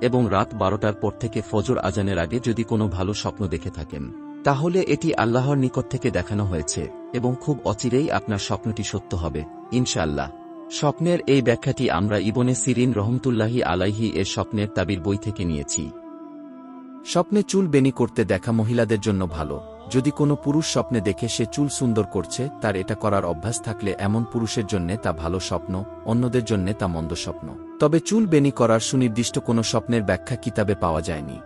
এবং রাত বারোটার পর থেকে ফজর আজানের আগে যদি কোনো ভালো স্বপ্ন দেখে থাকেন, তাহলে এটি আল্লাহর নিকট থেকে দেখানো হয়েছে, এবং খুব অচিরেই আপনার স্বপ্নটি সত্য হবে, ইনশাআল্লাহ। স্বপ্নের এই ব্যাখ্যাটি আমরা ইবনে সিরিন রহমতুল্লাহি আলাইহি এর স্বপ্নের তাবির বই থেকে নিয়েছি। স্বপ্নে চুল বেনি করতে দেখা মহিলাদের জন্য ভালো। যদি কোনো পুরুষ স্বপ্নে দেখে সে চুল সুন্দর করছে, তার এটা করার অভ্যাস থাকলে এমন পুরুষের জন্যে তা ভালো স্বপ্ন, অন্যদের জন্যে তা মন্দ স্বপ্ন। তবে চুল বেনি করার সুনির্দিষ্ট কোনো স্বপ্নের ব্যাখ্যা কিতাবে পাওয়া যায়নি।